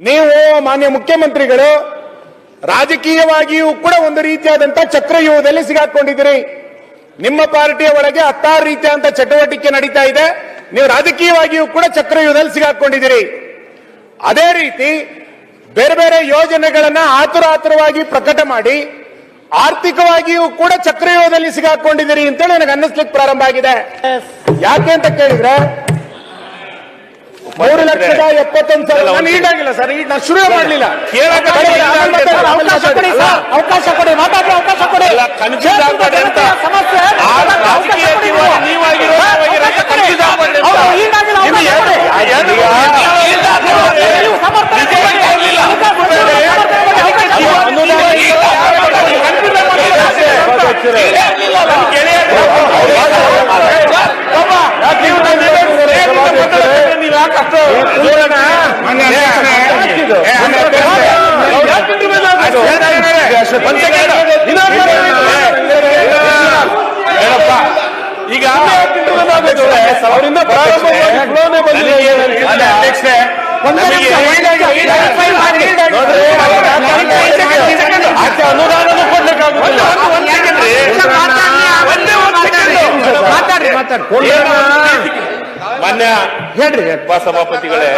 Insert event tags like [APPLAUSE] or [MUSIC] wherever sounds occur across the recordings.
ನೀವು ಮಾನ್ಯ ಮುಖ್ಯಮಂತ್ರಿಗಳು, ರಾಜಕೀಯವಾಗಿಯೂ ಕೂಡ ಒಂದು ರೀತಿಯಾದಂತಹ ಚಕ್ರವ್ಯೂಹದಲ್ಲಿ ಸಿಗಾಕೊಂಡಿದ್ದೀರಿ. ನಿಮ್ಮ ಪಾರ್ಟಿಯ ಒಳಗೆ ಹತ್ತಾರು ರೀತಿಯಾದಂತಹ ಚಟುವಟಿಕೆ ನಡೀತಾ ಇದೆ. ನೀವು ರಾಜಕೀಯವಾಗಿಯೂ ಕೂಡ ಚಕ್ರವ್ಯೂಹದಲ್ಲಿ ಸಿಗಾಕೊಂಡಿದ್ದೀರಿ. ಅದೇ ರೀತಿ ಬೇರೆ ಬೇರೆ ಯೋಜನೆಗಳನ್ನ ಆತುರ ಆತುರವಾಗಿ ಪ್ರಕಟ ಮಾಡಿ, ಆರ್ಥಿಕವಾಗಿಯೂ ಕೂಡ ಚಕ್ರವ್ಯೂಹದಲ್ಲಿ ಸಿಗಾಕೊಂಡಿದ್ದೀರಿ ಅಂತೇಳಿ ನನಗೆ ಅನ್ನಿಸ್ಲಿಕ್ಕೆ ಪ್ರಾರಂಭ ಆಗಿದೆ. ಯಾಕೆ ಅಂತ ಕೇಳಿದ್ರೆ ಮೂರು ಲಕ್ಷದ ಎಪ್ಪತ್ತೊಂದು ಸಾವಿರ ನಾನು ಈಡಾಗಿಲ್ಲ ಸರ್ ಈಗ ನಾನು ಶುರು ಮಾಡಲಿಲ್ಲ. ಅವಕಾಶ ಕೊಡಿ ಸರ್. ಅವಕಾಶ ಕೊಡಿ ಮಾತಾಡಿ ಅವಕಾಶ ಕೊಡಿ. ಸಮಸ್ಯೆ ಆ ರಾಜಕೀಯ ಜೀವ ನೀವಾಗಿರೋ ನೀವಾಗಿರೋ ಅಂತ confuse ಆಗ್ಬೇಡಿ ಅಂತ. ಅವ್ರು ಈಡಾಗಿಲ್ಲ, ಇದು ಅವಕಾಶ ಏನು? ಕೊಡಿ. ಆ ಏನು? ನೀವು ಸಮರ್ಥನೆ ನಿಜವಾಗಿ ಕೊಡಿ. ಆಗ್ಲಿಲ್ಲ. ಅವಕಾಶ ಕೊಡಿ. ಅವಕಾಶ ಕೊಡಿ. ನೀವು ಅನುದಾನ ಇಲ್ಲ. ನಮ್ಮ ಗೆಳೆಯರು. ಪಾಪ, ನೀವು ನನ್ನ ಸ್ನೇಹಿತರ ಮಾತಾಡ್ತಿದ್ರೆ ನೀವು ಯಾಕೆ ಅಷ್ಟು ದೂರನ? ಏ, ಏ, ಯಾಕೆ ಬಿಟ್ಟು ಬಂದದ್ದು? ಒಂದ್ second. ಇನ್ನೊಂದ್ ಹೇಳಪ್ಪ ಈಗ ಅವರಿಂದ ಪ್ರಾರಂಭವಾಗಿ ಫ್ಲೋನೇ ಬಂದಿದೆ ನನಗೆ ಮಾನ್ಯ ಹೇಳ್ರಿ ಉಪಸಭಾಪತಿಗಳೇ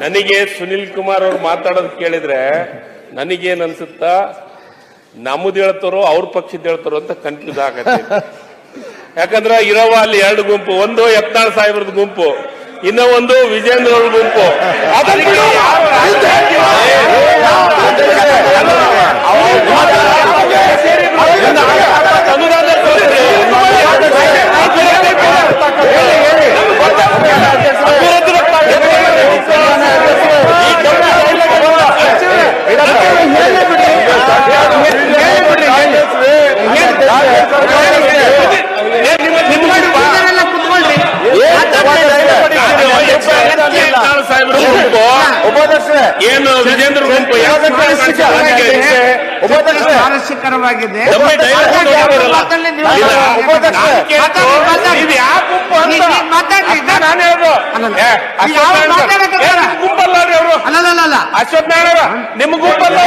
ನನಗೆ ಸುನಿಲ್ ಕುಮಾರ್ ಅವ್ರು ಮಾತಾಡೋದು ಕೇಳಿದ್ರೆ ನನಗೇನ್ ಅನ್ಸುತ್ತಾ ನಮ್ದು ಹೇಳ್ತಾರೋ ಅವ್ರ ಪಕ್ಷದ ಹೇಳ್ತಾರೋ ಅಂತ ಕನ್ಫ್ಯೂಸ್ ಆಗತ್ತೆ. [LAUGHS] ಯಾಕಂದ್ರೆ ಇರೋವ ಅಲ್ಲಿ ಎರಡು ಗುಂಪು ಒಂದು ಯತ್ನಾಳ್ ಸಾಹೇಬ್ರದ್ದು ಗುಂಪು. ಇನ್ನ ಒಂದು ವಿಜೇಂದ್ರ ಗುಂಪು ಅದಕ್ಕೆ ಯಾರು ಅನುದಾನ ಕೊಡ್ರಿ. ಏನು ವಿಜೇಂದ್ರ ಗುಂಪು ಸ್ವಾರಸ್ಯಕರವಾಗಿದೆ ನಮ್ಮ ಡೈಲಾಗ್ ನೋಡಿದ್ರಲ್ಲ? ಮಾತಾಡ್ಲಿ ನೀವು. ಇಲ್ಲ, ಮಾತಾಡ್ಲಿ, ನಾನು ಕೇಳ್ತು, ಮಾತಾಡ್ಲಿ. ಇದು ಯಾವ ಗುಂಪು ಅಂತ? ಈಗ ನೀನ್ ಮಾತಾಡ್ಲಿ, ಈಗ. ಅಷ್ಟೇ ನಾನು ಹೇಳೋದು. ಅಲ್ಲಲ್ಲ. ಏ, ಈಗ ಅಶ್ವತ್ಥ ಅವ್ರು ನಾರಾಯಣ ಮಾತಾಡಕತ್ತಾರ. ಏ, ನಿಮ್ಮ ಗುಂಪಲ್ಲ ಅವ್ರು ಅವರು ಅಲ್ಲಲ್ಲ ಅಶ್ವತ್ಥ ನಾರಾಯಣ ನಿಮ್ಮ ಗುಂಪಲ್ಲ ಅವ್ರು.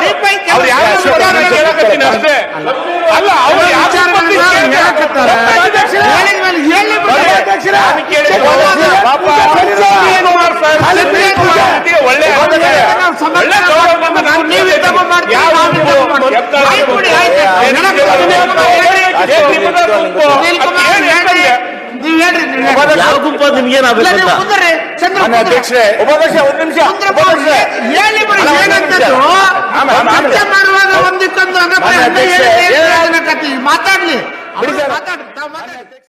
ರೀಪೈ ಕೆಲಸ ಅವ್ರು ಯಾವ ಅಶ್ವತ್ಥ ಗುಂಪು ಅಂತ? ನಾರಾಯಣ ಕೇಳಕತ್ತೀನಿ ಅಷ್ಟೇ. ಅಲ್ಲ. ಅವ್ರು ಗುಂಪು ಕುಮಾರ್ ಜೊತೆಗೆ ಒಳ್ಳೆ ಯಾವ ಗುಂಪು? ಮಾನ್ಯ ಅಧ್ಯಕ್ಷರೇ ಉಪಾಧ್ಯಕ್ಷ ಒಂದು ನಿಮಿಷ ಮಾಡುವಾಗ ಒಂದಕ್ಕೊಂದು ಮಾತಾಡ್ಲಿ ಮಾತಾಡ್ರಿ